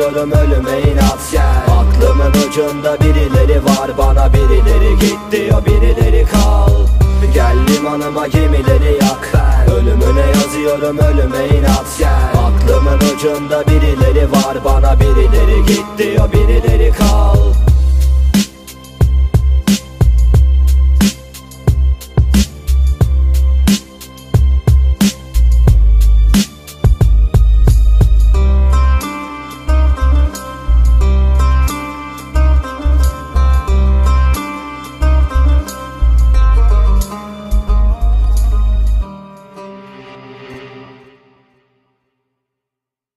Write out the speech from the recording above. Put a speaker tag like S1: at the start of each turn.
S1: Yazıyorum ölüme inat gel Aklımın ucunda birileri var bana birileri git diyor birileri kal. Gel limanıma gemileri yak ben. Ölümüne yazıyorum ölüme inat gel Aklımın ucunda birileri var bana birileri git diyor birileri kal